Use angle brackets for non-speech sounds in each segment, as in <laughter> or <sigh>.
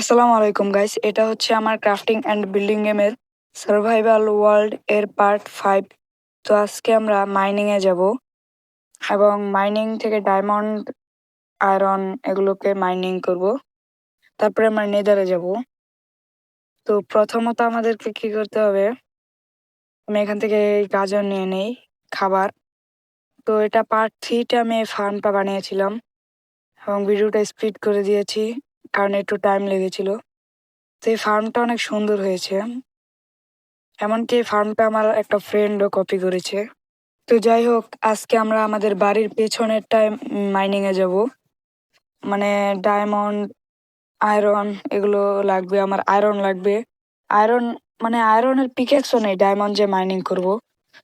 আসসালামু আলাইকুম গাইস এটা হচ্ছে আমার ক্রাফটিং অ্যান্ড বিল্ডিং গেমের সার্ভাইভাল ওয়ার্ল্ড এর পার্ট ফাইভ তো আজকে আমরা মাইনিংয়ে যাব এবং মাইনিং থেকে ডায়মন্ড আয়রন এগুলোকে মাইনিং করব। তারপরে আমরা নেদারে যাব। তো প্রথমত আমাদেরকে কি করতে হবে, আমি এখান থেকে গাজর নিয়ে নেই, খাবার। তো এটা পার্ট থ্রিতে আমি ফার্মটা বানিয়েছিলাম এবং ভিডিওটা স্পিড করে দিয়েছি। কারণ একটু টাইম লেগেছিল। তো এই ফার্মটা অনেক সুন্দর হয়েছে। এমনকি এই ফার্মটা আমার একটা ফ্রেন্ডও কপি করেছে। তো যাই হোক, আজকে আমরা আমাদের বাড়ির পেছনেরটায় মাইনিং এ যাব। মানে ডায়মন্ড আয়রন এগুলো লাগবে, আমার আয়রন লাগবে। আয়রন মানে আয়রনের পিকেক্সও নেই ডায়মন্ড যে মাইনিং করব।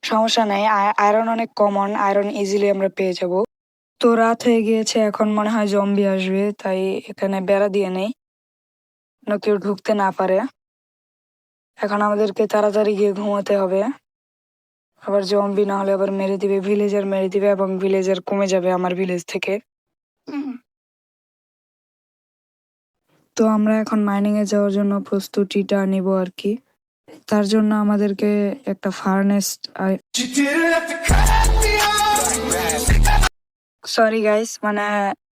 সমস্যা নেই আয়রন অনেক কমন আয়রন ইজিলি আমরা পেয়ে যাব। তো রাত হয়ে গিয়েছে এখন মনে হয় জম্বি আসবে তাই এখানে বেড়া দিয়ে নেই। যেন কেউ ঢুকতে না পারে। এখন আমাদেরকে তাড়াতাড়ি গিয়ে ঘুমাতে হবে। আবার জম্বি না হলে আবার মেরে দিবে ভিলেজার মেরে দিবে এবং ভিলেজার কমে যাবে আমার ভিলেজ থেকে। তো আমরা এখন মাইনিং এ যাওয়ার জন্য প্রস্তুতিটা নিব আর কি। তার জন্য আমাদেরকে একটা ফার্নেস সরি গাইস মানে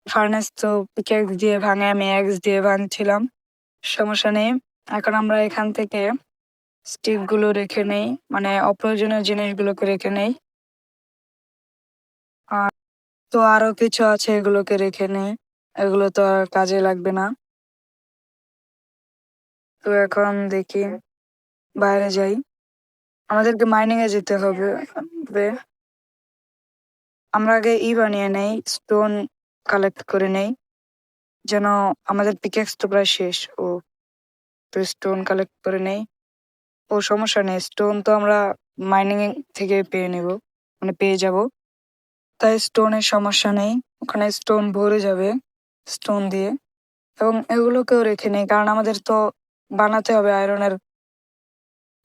ফার্নেস তো পিকেক্স দিয়ে ভাঙে, আমি এক্স দিয়ে ভাঙছিলাম সমস্যা নেই। এখন আমরা এখান থেকে স্টিকগুলো রেখে নেই মানে অপ্রয়োজনীয় জিনিসগুলোকে রেখে নেই। আর তো আরও কিছু আছে এগুলোকে রেখে নেই, এগুলো তো আর কাজে লাগবে না। তো এখন দেখি বাইরে যাই। আমাদেরকে মাইনিং এ যেতে হবে। আমরা আগে ই বানিয়ে নেই স্টোন কালেক্ট করে নেই, যেন আমাদের পিকেক্স তো প্রায় শেষ, ও তো স্টোন কালেক্ট করে নেই। ও সমস্যা নেই স্টোন তো আমরা মাইনিং থেকে পেয়ে নেব মানে পেয়ে যাব। তাই স্টোনের সমস্যা নেই, ওখানে স্টোন ভরে যাবে স্টোন দিয়ে। এবং এগুলোকেও রেখে নেই, কারণ আমাদের তো বানাতে হবে আয়রনের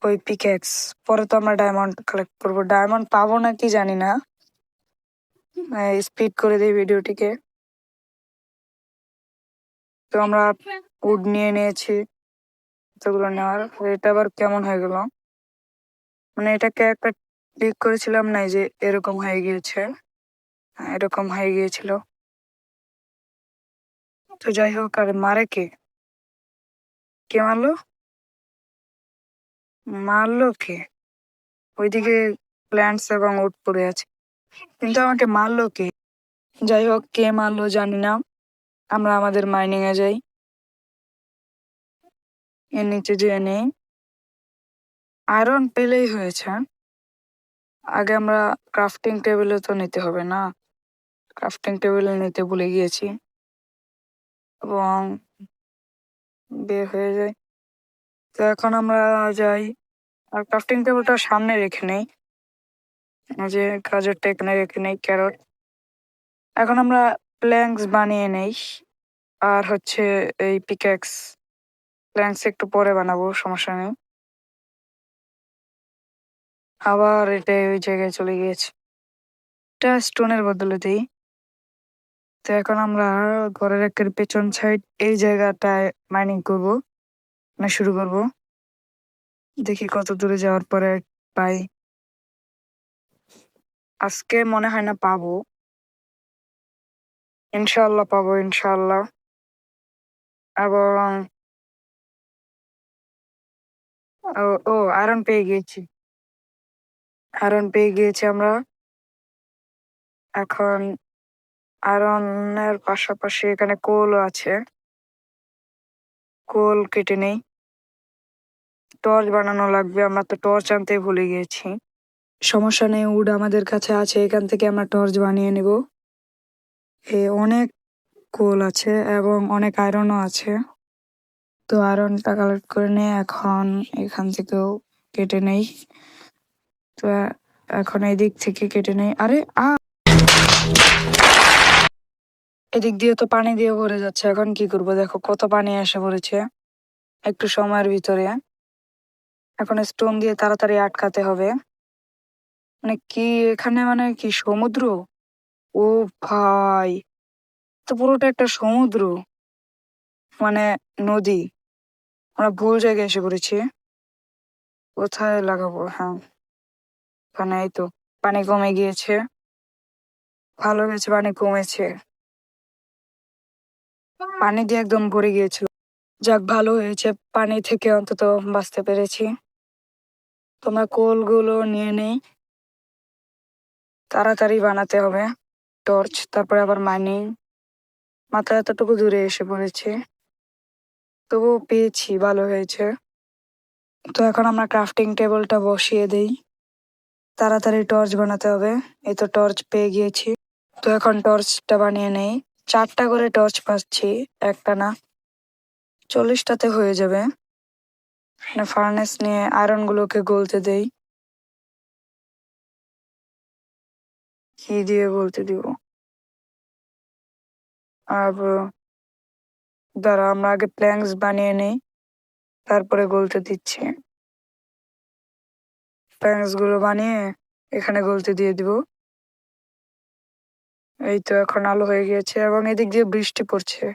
ওই পিকেক্স পরে তো আমরা ডায়মন্ড কালেক্ট করব। ডায়মন্ড পাবো না কি জানি না। স্পিড করে দিই ভিডিওটিকে। তো আমরা উড নিয়ে নিয়েছি এতগুলো নেওয়ার। এটা আবার কেমন হয়ে গেল? মানে এটাকে একটা ক্লিক করেছিলাম না যে এরকম হয়ে গিয়েছে। হ্যাঁ, এরকম হয়ে গিয়েছিল। তো যাই হোক আর মারে কে? কে মারলো? মারলো কে? ওইদিকে প্ল্যান্টস এবং উড পড়ে আছে। কিন্তু আমাকে মারলো কে? যাই হোক, কে মারলো জানি না। আমরা আমাদের মাইনিং এ যাই। এর নিচে যেয়ে নেই। আয়রন পেলেই হয়েছে। আগে আমরা ক্রাফটিং টেবিলে তো নিতে হবে না। ক্রাফটিং টেবিলে নিতে ভুলে গিয়েছি। এবং বের হয়ে যায় তো এখন আমরা যাই। আর ক্রাফটিং টেবিলটা সামনে রেখে নেই। এই যে গাজরটা এখানে রেখে নেই ক্যারট এখন আমরা প্ল্যাঙ্কস বানিয়ে নেই। আর হচ্ছে এই পিক্যাক্স প্ল্যাঙ্কস একটু পরে বানাবো, সমস্যা নেই। আবার এটা ওই জায়গায় চলে গিয়েছে। এটা স্টোনের বদলে দিই। তো এখন আমরা ঘরের একের পেছন সাইড এই জায়গাটায় মাইনিং করব। মানে শুরু করব। দেখি কত দূরে যাওয়ার পরে পাই। আজকে মনে হয় না পাবো। ইনশাল্লাহ পাবো ইনশাল্লাহ এবং ও, আয়রন পেয়ে গিয়েছি। আয়রন পেয়ে গিয়েছি আমরা। এখন আয়রনের পাশাপাশি এখানে কোলও আছে। কোল কেটে নেই। টর্চ বানানো লাগবে, আমরা তো টর্চ আনতে ভুলে গিয়েছি। সমস্যা নেই, উড আমাদের কাছে আছে, এখান থেকে আমরা টর্চ বানিয়ে নেব। এ অনেক কোল আছে এবং অনেক আয়রনও আছে। তো আয়রনটা কালেক্ট করে নিয়ে এখন এখান থেকেও কেটে নেই। তো এখন এই দিক থেকে কেটে নেই। আরে, আ! এদিক দিয়ে তো পানি দিয়ে ভরে যাচ্ছে, এখন কি করব? দেখো কত পানি এসে পড়েছে একটু সময়ের ভিতরে। এখন স্টোন দিয়ে তাড়াতাড়ি আটকাতে হবে। মানে কি এখানে মানে কি সমুদ্র? ও ভাই, তো পুরোটা একটা সমুদ্র মানে নদী। আমরা ভুল জায়গায় এসে পড়েছি। কোথায় লাগাবো? হ্যাঁ এখানে এই তো, পানি কমে গিয়েছে। ভালো হয়েছে, পানি কমেছে। পানি দিয়ে একদম ভরে গিয়েছিল যাক, ভালো হয়েছে। পানি থেকে অন্তত বাঁচতে পেরেছি। তোমরা কোলগুলো নিয়ে নেই। তাড়াতাড়ি বানাতে হবে। টর্চ, তারপরে আবার মাইনিং মাথা এতটুকু দূরে এসে পড়েছে। তবুও পেয়েছি, ভালো হয়েছে। তো এখন আমরা ক্রাফটিং টেবিলটা বসিয়ে দেই। তাড়াতাড়ি টর্চ বানাতে হবে। এই তো টর্চ পেয়ে গিয়েছি। তো এখন টর্চটা বানিয়ে নেই। চারটা করে টর্চ পাচ্ছি, একটা না। চল্লিশটাতে হয়ে যাবে। মানে ফার্নেস নিয়ে আয়রন গুলোকে গলতে দেই। কি দিয়ে গলতে দিব? আর দাঁড়া আমরা আগে প্ল্যাঙ্কস বানিয়ে নেই, তারপরে গলতে দিচ্ছি। প্ল্যাঙ্কসগুলো বানিয়ে এখানে গলতে দিয়ে দিব। এই তো এখন আলো হয়ে গিয়েছে এবং এদিক দিয়ে বৃষ্টি পড়ছে।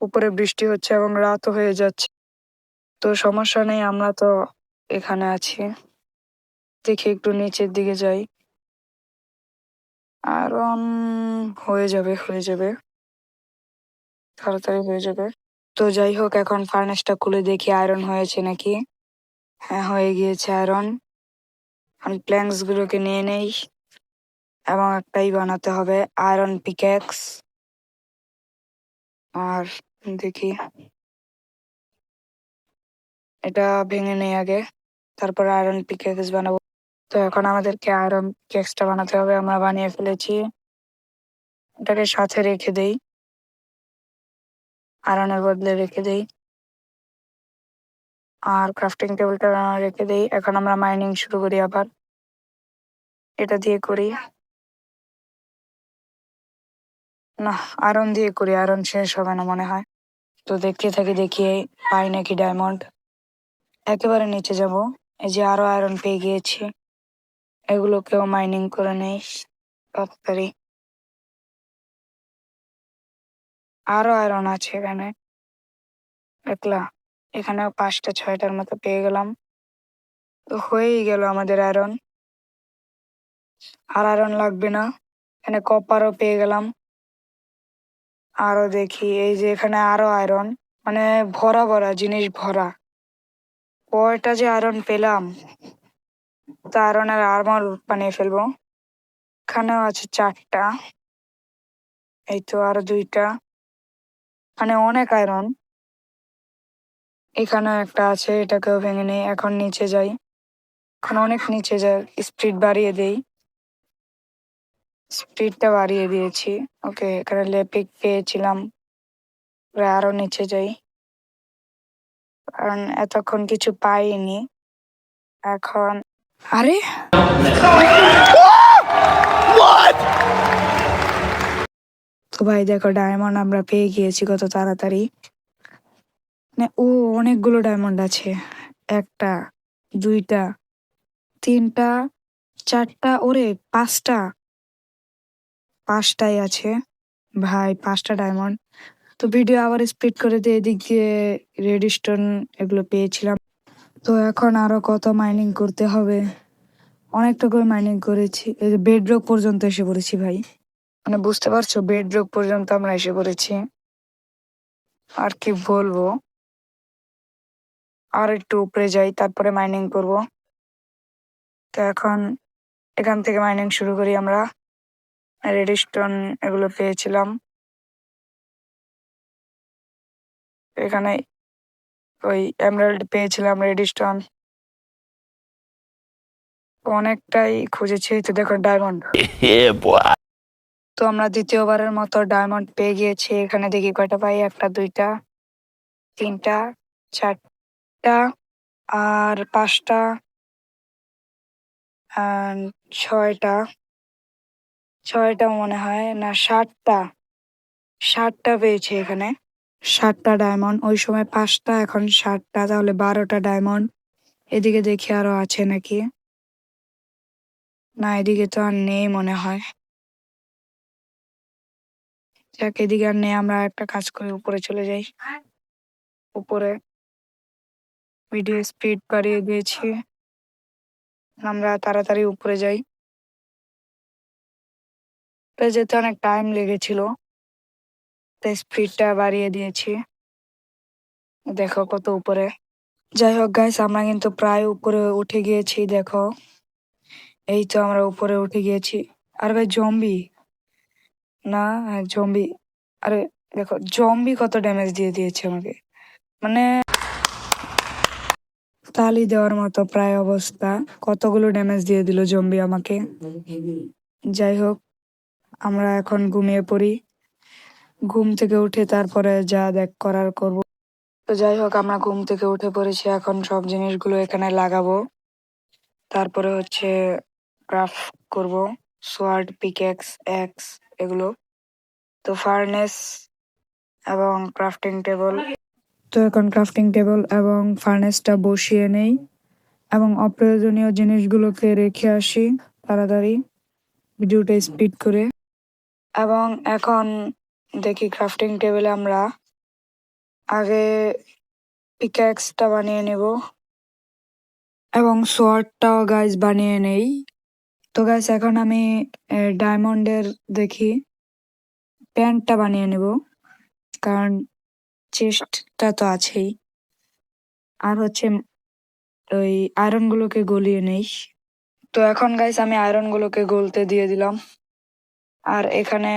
উপরে বৃষ্টি হচ্ছে এবং রাতও হয়ে যাচ্ছে। তো সমস্যা নেই, আমরা তো এখানে আছি। দেখি একটু নিচের দিকে যাই। আর হয়ে যাবে হয়ে যাবে। তাড়াতাড়ি হয়ে যাবে। তো যাই হোক, এখন ফার্নেসটা খুলে দেখি আয়রন হয়েছে নাকি। হ্যাঁ হয়ে গিয়েছে আয়রন আমি প্ল্যাঙ্কস গুলোকে নিয়ে নেই। এবং একটাই বানাতে হবে আয়রন পিক্যাক্স আর দেখি। এটা ভেঙে নেই আগে। তারপর আয়রন পিক্যাক্স বানাবো। তো এখন আমাদেরকে আয়রন পিক্যাক্সটা বানাতে হবে, আমরা বানিয়ে ফেলেছি। এটাকে সাথে রেখে দেই। আয়রনের বদলে রেখে দেই। আর ক্রাফটিং টেবিলটা রেখে দেই। এখন আমরা মাইনিং শুরু করি আবার। এটা দিয়ে করি। না আয়রন দিয়ে করি। আয়রন শেষ হবে না মনে হয়। তো দেখতে থাকি, দেখি পাই নাকি ডায়মন্ড একেবারে নিচে যাব। এই যে আরও আয়রন পেয়ে গিয়েছি। এগুলোকেও মাইনিং করে নেই, তাড়াতাড়ি। আরও আয়রন আছে এখানে। একলা এখানেও পাঁচটা, ছয়টার মতো পেয়ে গেলাম। তো হয়েই গেল আমাদের আয়রন আর আয়রন লাগবে না, এখানে কপারও পেয়ে গেলাম। আরও দেখি, এই যে এখানে আরও আয়রন মানে ভরা ভরা, জিনিস ভরা। কয়টা যে আয়রন পেলাম? তো আয়রনের আর্মার বানিয়ে ফেলব। এখানেও আছে চারটা। এই তো আরও দুইটা। মানে অনেক আয়রন এখানেও একটা আছে, এটাকেও ভেঙে নেই। এখন নিচে যাই। এখন অনেক নিচে যাই। স্পিড বাড়িয়ে দেই। স্পিডটা বাড়িয়ে দিয়েছি। ওকে, এখানে লেপিক পেয়েছিলাম। আরও নিচে যাই। কারণ এতক্ষণ কিছু পাইনি। এখন আরে। তো ভাই দেখো ডায়মন্ড আমরা পেয়ে গিয়েছি কত তাড়াতাড়ি। মানে ও অনেকগুলো ডায়মন্ড আছে। একটা দুইটা তিনটা চারটা ওরে পাঁচটা। পাঁচটাই আছে। ভাই পাঁচটা ডায়মন্ড তো ভিডিও আবার স্পিড করে দিয়ে এদিক দিয়ে রেড স্টোন এগুলো পেয়েছিলাম। তো এখন আরও কত মাইনিং করতে হবে? অনেকটা করে মাইনিং করেছি যে বেডরক পর্যন্ত এসে পড়েছি ভাই। মানে বুঝতে পারছ বেডরক পর্যন্ত আমরা এসে পড়েছি। আর কি বলব? আর একটু উপরে যাই, তারপরে মাইনিং করব। তো এখন এখান থেকে মাইনিং শুরু করি আমরা। রেড স্টোন এগুলো পেয়েছিলাম। এখানে ওই এমরাল্ড পেয়েছিলাম রেডিস্টন অনেকটাই খুঁজেছি তো দেখো ডায়মন্ড <laughs> তো আমরা দ্বিতীয়বারের মতো ডায়মন্ড পেয়ে গিয়েছি। এখানে দেখি কয়টা পাই? একটা দুইটা তিনটা চারটা আর পাঁচটা ছয়টা। ছয়টা মনে হয় না ষাটটা ষাটটা পেয়েছি এখানে। ষাটটা ডায়মন্ড, ওই সময় পাঁচটা, এখন ষাটটা তাহলে বারোটা ডায়মন্ড। এদিকে দেখি আরও আছে নাকি। না, এদিকে তো আর নেই মনে হয়। যাক, এদিকে আর নেই, আমরা একটা কাজ করে উপরে চলে যাই। উপরে ভিডিও স্পিড বাড়িয়ে দিয়েছি। আমরা তাড়াতাড়ি উপরে যাই। যেতে অনেক টাইম লেগেছিল। তাই স্পিডটা বাড়িয়ে দিয়েছি। দেখো কত উপরে। যাই হোক গাইস আমরা কিন্তু প্রায় উপরে উঠে গিয়েছি, দেখো। এই তো আমরা উপরে উঠে গিয়েছি। আর ভাই জম্বি না হ্যাঁ জম্বি আরে দেখো জম্বি কত ড্যামেজ দিয়ে দিয়েছে আমাকে। মানে তালি দেওয়ার মতো প্রায় অবস্থা। কতগুলো ড্যামেজ দিয়ে দিল জম্বি আমাকে। যাই হোক, আমরা এখন ঘুমিয়ে পড়ি। ঘুম থেকে উঠে তারপরে যা দেখ করার করব। তো যাই হোক, আমরা ঘুম থেকে উঠে পড়েছি। এখন সব জিনিসগুলো এখানে লাগাবো। তারপরে হচ্ছে ক্রাফট করব। সোয়ার্ড পিকেক্স এক্স এগুলো। তো ফার্নেস এবং ক্রাফটিং টেবল তো এখন ক্রাফটিং টেবল এবং ফার্নেসটা বসিয়ে নেই এবং অপ্রয়োজনীয় জিনিসগুলোকে রেখে আসি তাড়াতাড়ি। ভিডিওটা স্পিড করে। এবং এখন দেখি ক্রাফটিং টেবিলে আমরা আগে পিক্যাক্সটা বানিয়ে নেব এবং সোয়ার্ডটাও গাইজ বানিয়ে নেই। তো গাইজ এখন আমি ডায়মন্ডের দেখি প্যান্টটা বানিয়ে নেব, কারণ চেস্টটা তো আছেই। আর হচ্ছে ওই আয়রন গুলোকে গলিয়ে নেই। তো এখন গাইস আমি আয়রন গুলোকে গলতে দিয়ে দিলাম। আর এখানে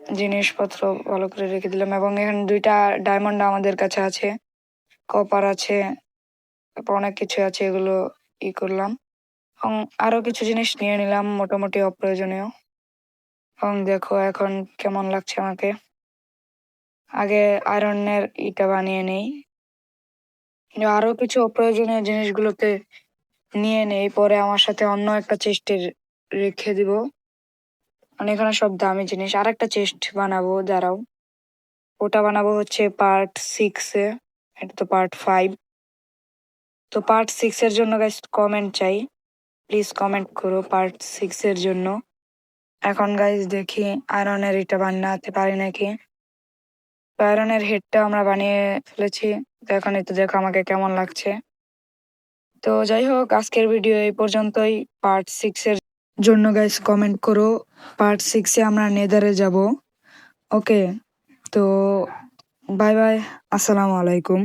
জিনিসপত্র ভালো করে রেখে দিলাম এবং এখানে দুইটা ডায়মন্ড আমাদের কাছে আছে কপার আছে, তারপর অনেক কিছু আছে এগুলো ই করলাম এবং আরও কিছু জিনিস নিয়ে নিলাম মোটামুটি অপ্রয়োজনীয়। এবং দেখো এখন কেমন লাগছে আমাকে। আগে আয়রনের ইটা বানিয়ে নেই। আরও কিছু অপ্রয়োজনীয় জিনিসগুলোকে নিয়ে নেই, পরে আমার সাথে অন্য একটা চেস্টে রেখে দিব। মানে এখানে সব দামি জিনিস। আর একটা চেস্ট বানাবো, দাঁড়াও। ওটা বানাবো হচ্ছে পার্ট সিক্সে এটা তো পার্ট ফাইভ তো পার্ট সিক্স এর জন্য গাইস কমেন্ট চাই। প্লিজ কমেন্ট করো পার্ট সিক্স এর জন্য। এখন গাইস দেখি আয়রনের এটা বানাতে পারি নাকি? আয়রনের হেডটা আমরা বানিয়ে ফেলেছি। তো এখন এই তো দেখো আমাকে কেমন লাগছে। তো যাই হোক, আজকের ভিডিও এই পর্যন্তই। পার্ট সিক্স এর জন্য গাইস কমেন্ট করো। পার্ট সিক্সে আমরা নেদারে যাব। ওকে তো বাই বাই আসসালামু আলাইকুম।